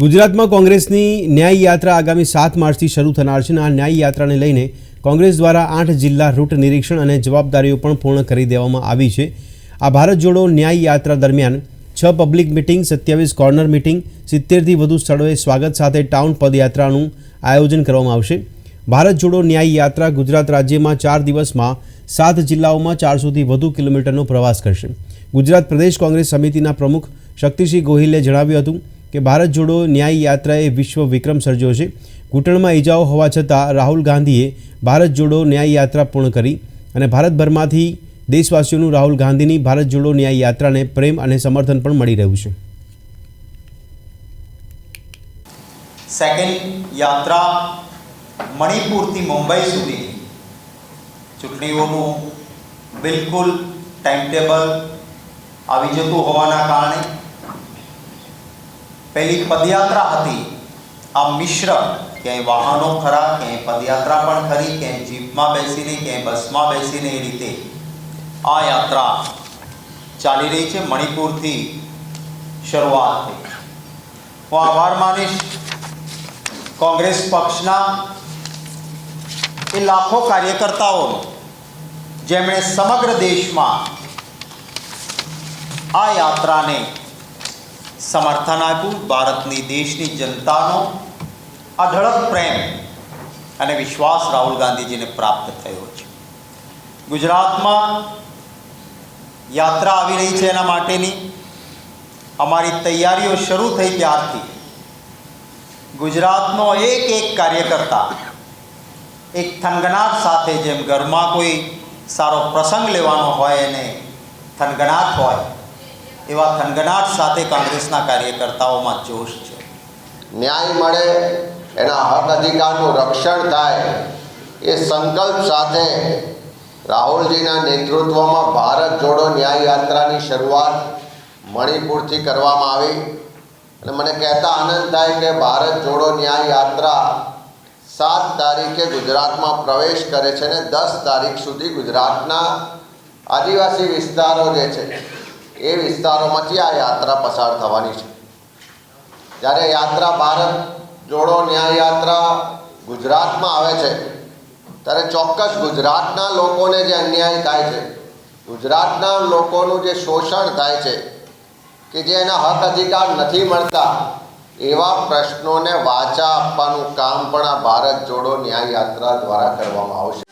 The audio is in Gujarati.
ગુજરાતમાં કોંગ્રેસની ન્યાય યાત્રા આગામી સાત માર્ચથી શરૂ થનાર છે અને આ ન્યાય યાત્રાને લઈને કોંગ્રેસ દ્વારા આઠ જિલ્લા રૂટ નિરીક્ષણ અને જવાબદારીઓ પણ પૂર્ણ કરી દેવામાં આવી છે. આ ભારત જોડો ન્યાય યાત્રા દરમિયાન છ પબ્લિક મિટિંગ, સત્યાવીસ કોર્નર મિટિંગ, સિત્તેરથી વધુ સ્થળોએ સ્વાગત સાથે ટાઉન પદયાત્રાનું આયોજન કરવામાં આવશે. ભારત જોડો ન્યાય યાત્રા ગુજરાત રાજ્યમાં ચાર દિવસમાં સાત જિલ્લાઓમાં ચારસોથી વધુ કિલોમીટરનો પ્રવાસ કરશે. ગુજરાત પ્રદેશ કોંગ્રેસ સમિતિના પ્રમુખ શક્તિસિંહ ગોહિલે જણાવ્યું હતું કે ભારત જોડો ન્યાય યાત્રાએ વિશ્વ વિક્રમ સર્જ્યો છે. ઘૂંટણમાં ઈજાઓ હોવા છતાં રાહુલ ગાંધીએ ભારત જોડો ન્યાય યાત્રા પૂર્ણ કરી અને ભારતભરમાંથી દેશવાસીઓનું રાહુલ ગાંધીની ભારત જોડો ન્યાય યાત્રાને પ્રેમ અને સમર્થન પણ મળી રહ્યું છે. સેકન્ડ યાત્રા મણિપુરથી મુંબઈ સુધી ચૂંટણીઓનું બિલકુલ ટાઈમટેબલ આવી જતું હોવાના કારણે પહેલી પદયાત્રા હતી. આ મિશ્ર, ક્યાંય વાહનો ખરા, ક્યાંય પદયાત્રા પણ ખરી, ક્યાંય જીપમાં બેસીને, ક્યાંય બસમાં બેસીને એ રીતે આ યાત્રા ચાલી રહી છે, મણિપુરથી શરૂઆત થઈ. હું આભાર માનીશ. કોંગ્રેસ પક્ષના એ લાખો કાર્યકર્તાઓનો જેમણે સમગ્ર દેશમાં આ યાત્રાને સમર્થન આપ્યું. ભારતની દેશની જનતાનો અઢળક પ્રેમ અને વિશ્વાસ રાહુલ ગાંધીજીને પ્રાપ્ત થયો છે. ગુજરાતમાં યાત્રા આવી રહી છે એના માટેની. અમારી તૈયારીઓ શરૂ થઈ ત્યારથી. ગુજરાતનો એક એક કાર્યકર્તા એક થનગનાટ સાથે જેમ ઘરમાં કોઈ સારો પ્રસંગ લેવાનો હોય એને થનગનાટ હોય એવા ખનગનાટ સાથે કોંગ્રેસના કાર્યકર્તાઓમાં જોશ છે. ન્યાય મળે, એના હક અધિકારનું રક્ષણ થાય, એ સંકલ્પ સાથે રાહુલજીના નેતૃત્વમાં ભારત જોડો ન્યાય યાત્રાની શરૂઆત મણિપુરથી કરવામાં આવી. અને મને કહેતા આનંદ થાય કે ભારત જોડો ન્યાય યાત્રા સાત તારીખે ગુજરાતમાં પ્રવેશ કરે છે અને દસ તારીખ સુધી ગુજરાતના આદિવાસી વિસ્તારો જે છે એ વિસ્તારોમાંથી આ યાત્રા પસાર થવાની છે? જ્યારે યાત્રા ભારત જોડો ન્યાય યાત્રા ગુજરાતમાં આવે છે, ત્યારે ચોક્કસ ગુજરાતના લોકોને જે અન્યાય થાય છે, ગુજરાતના લોકોનું જે શોષણ થાય છે, કે જે એના હક અધિકાર નથી મળતા, એવા પ્રશ્નોને વાચા આપવાનું કામ પણ આ ભારત જોડો ન્યાય યાત્રા દ્વારા કરવામાં આવશે.